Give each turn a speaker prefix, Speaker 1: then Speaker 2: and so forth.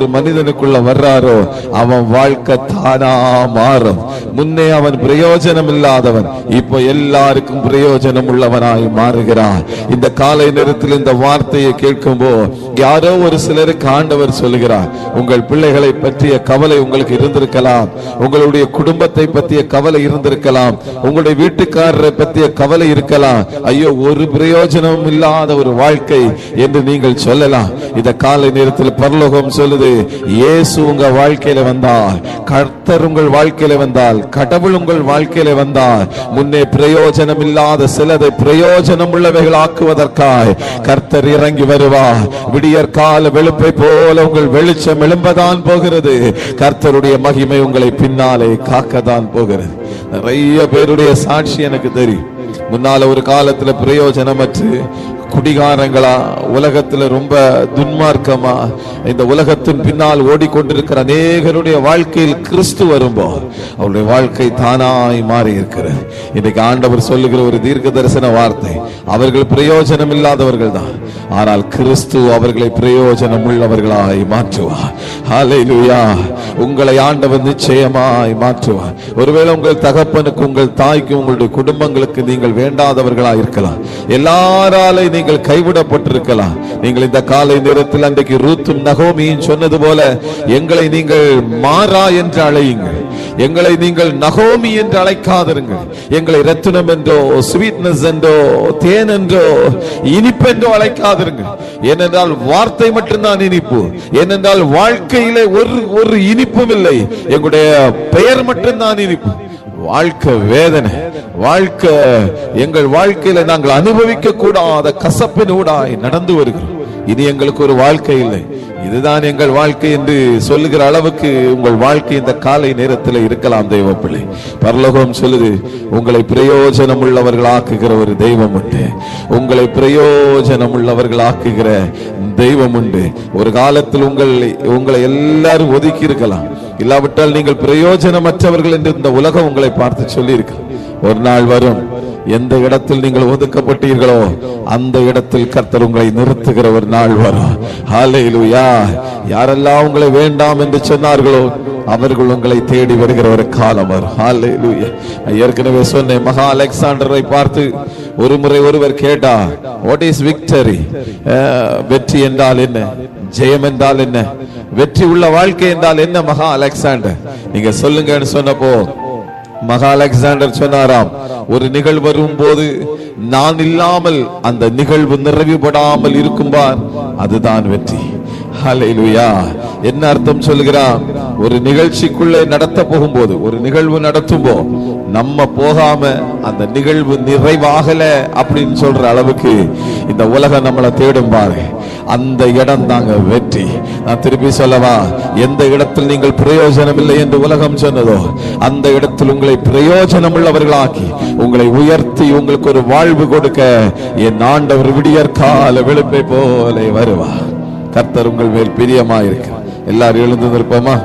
Speaker 1: ஒரு மனிதனுக்குள்ள வர்றாரோ அவன் வாழ்க்கை தானா மாறும். முன்னே அவன் பிரயோஜனம் இல்லாதவன் இப்போ எல்லாருக்கும் பிரயோஜனம் உள்ளவனாய் மாறுகிறான். இந்த காலை நேரத்தில் இந்த வார்த்தையை கேட்கும்போ யாரோ ஒரு சிலருக்கு ஆண்டவர் சொல்லுகிறார் உங்கள் பிள்ளைகளை பற்றிய கவலை உங்களுக்கு இருந்திருக்கலாம். உங்களுடைய குடும்பத்தை பற்றிய கவலை இருந்திருக்கலாம். உங்களுடைய வீட்டுக்காரரை பற்றிய கவலை இருக்கலாம். ஐயோ ஒரு பிரயோஜனமும் இல்லாத ஒரு வாழ்க்கை என்று நீங்கள் சொல்லலாம். இந்த காலை நேரத்தில் பரலோகம் சொல்லுது இயேசு உங்க வாழ்க்கையில வந்தால் கர்த்தர் உங்கள் வாழ்க்கையில வந்தால் கடவுள் உங்கள் வாழ்க்கையில வந்தால் முன்னே பிரயோஜனம் இல்லாத சிலதை பிரயோஜனம் உள்ளவைகள் ஆக்குவதற்காய் கர்த்தர் இறங்கி வருவார். விடியற் கால வெளுப்பை போல உங்கள் வெளிச்சம் எழும்பதான் போகிறது. கர்த்தருடைய மகிமை உங்களை பின்னாலே காக்கதான் போகிறது. நிறைய பேருடைய சாட்சி எனக்கு தெரியும். முன்னால ஒரு காலத்துல பிரயோஜனமற்று குடிகாரங்களா உலகத்துல ரொம்ப துன்மார்க்கமா இந்த உலகத்தின் பின்னால் ஓடிக்கொண்டிருக்கிற அநேகருடைய வாழ்க்கையில் கிறிஸ்து வரும்போ அவருடைய வாழ்க்கை தானாய் மாறி இருக்கிறது இன்னைக்கு ஆண்டவர் சொல்லுகிற ஒரு தீர்க்க தரிசன வார்த்தை அவர்கள் பிரயோஜனம் இல்லாதவர்கள் தான் ஆனால் கிறிஸ்து அவர்களை பிரயோஜனம் உள்ளவர்களாய் மாற்றுவார் ஹalleluya உங்களை ஆண்டவர் நிச்சயமாய் மாற்றுவார் ஒருவேளை உங்கள் தகப்பனுக்கு உங்கள் தாய்க்கு உங்களுடைய குடும்பங்களுக்கு நீங்கள் வேண்டாதவர்களாய் இருக்கலாம். எல்லாராலே நீங்கள் கைவிடப்பட்டிருக்கலாம். நீங்கள் இந்த காலை நேரத்தில் அன்றைக்கு ரூத்தும் நகோமியும் சொன்னது போல எங்களை நீங்கள் மாறா என்று அழையுங்கள். எங்களை நீங்கள் நகோமி என்று அழைக்காதிருங்கள். எங்களை ரத்தினம் என்றோ ஸ்வீட்னஸ் என்றோ தேன் என்றோ இனிப்பென்றோ அழைக்காதிருங்கள். ஏனென்றால் வார்த்தை மட்டும்தான் இனிப்பு. ஏனென்றால் வாழ்க்கையிலே ஒரு ஒரு இனிப்பும் இல்லை. எங்களுடைய பெயர் மட்டும்தான் இனிப்பு. வாழ்க்கை வேதனை. வாழ்க்கை எங்கள் வாழ்க்கையில நாங்கள் அனுபவிக்க கூடாத கசப்பினூடாய் நடந்து வருகிறோம். இனி எங்களுக்கு ஒரு வாழ்க்கை இல்லை. இதுதான் எங்கள் வாழ்க்கை என்று சொல்லுகிற அளவுக்கு உங்கள் வாழ்க்கை இந்த காலை நேரத்தில் இருக்கலாம் தெய்வ பிள்ளை பரலோகம் சொல்லுது உங்களை பிரயோஜனம் உள்ளவர்களாக்குகிற ஒரு தெய்வம் உண்டு. உங்களை பிரயோஜனம் உள்ளவர்களாக்குகிற தெய்வம் உண்டு. ஒரு காலத்தில் உங்கள் உங்களை எல்லாரும் ஒதுக்கி இருக்கலாம். இல்லாவிட்டால் நீங்கள் பிரயோஜனமற்றவர்கள் என்று இந்த உலகம் உங்களை பார்த்து சொல்லி ஒரு நாள் வரும் எந்த இடத்தில் நீங்கள் ஒதுக்கப்பட்டீர்களோ அந்த இடத்தில் கர்த்தர் உங்களை நிறுத்துகிற ஒரு நாள் வரும். ஹalleluya யாரெல்லாம் உங்களை வேண்டாம் என்று சொன்னார்களோ அவர்கள் உங்களை தேடி வருகிற ஒரு காலம் வரும். ஹalleluya ஏற்கனவே சொன்னேன் மகா அலெக்சாண்டரை பார்த்து ஒரு முறை ஒருவர் கேட்டா வாட் இஸ் விக்டரி வெற்றி என்றால் என்ன? ஜெயம் என்றால் என்ன? வெற்றி உள்ள வாழ்க்கை என்றால் என்ன மகா அலெக்சாண்டர்? நீங்க சொல்லுங்கன்னு சொன்னப்போ மகா அலெக்சாண்டர் சொன்னாராம் ஒரு நிகழ்வு வரும்போது நான் இல்லாமல் அந்த நிகழ்வு நிறைவுபடாமல் இருக்கும்பார் அதுதான் வெற்றி. ஹalleluya. என்ன அர்த்தம் சொல்லுகிறான் ஒரு நிகழ்ச்சிக்குள்ளே நடத்த போகும்போது ஒரு நிகழ்வு நடத்தும்போ நம்ம போகாம அந்த நிகழ்வு நிறைவாகல அப்படின்னு சொல்ற அளவுக்கு இந்த உலகம் நம்மளை தேடும் பாரு. அந்த இடம் தாங்க வெற்றி. நான் திருப்பி சொல்லவா எந்த இடத்தில் நீங்கள் பிரயோஜனம் இல்லை என்று உலகம் சொன்னதோ அந்த இடத்தில் உங்களை பிரயோஜனம் உள்ளவர்களாக்கி உங்களை உயர்த்தி உங்களுக்கு ஒரு வாழ்வு கொடுக்க என் ஆண்டவர் விடியற் கால விழுப்பை போல வருவா கர்த்தர் உங்கள் மேல் பிரியமாயிருக்கிறார். எல்லாரும் எழுந்து நிற்போமா?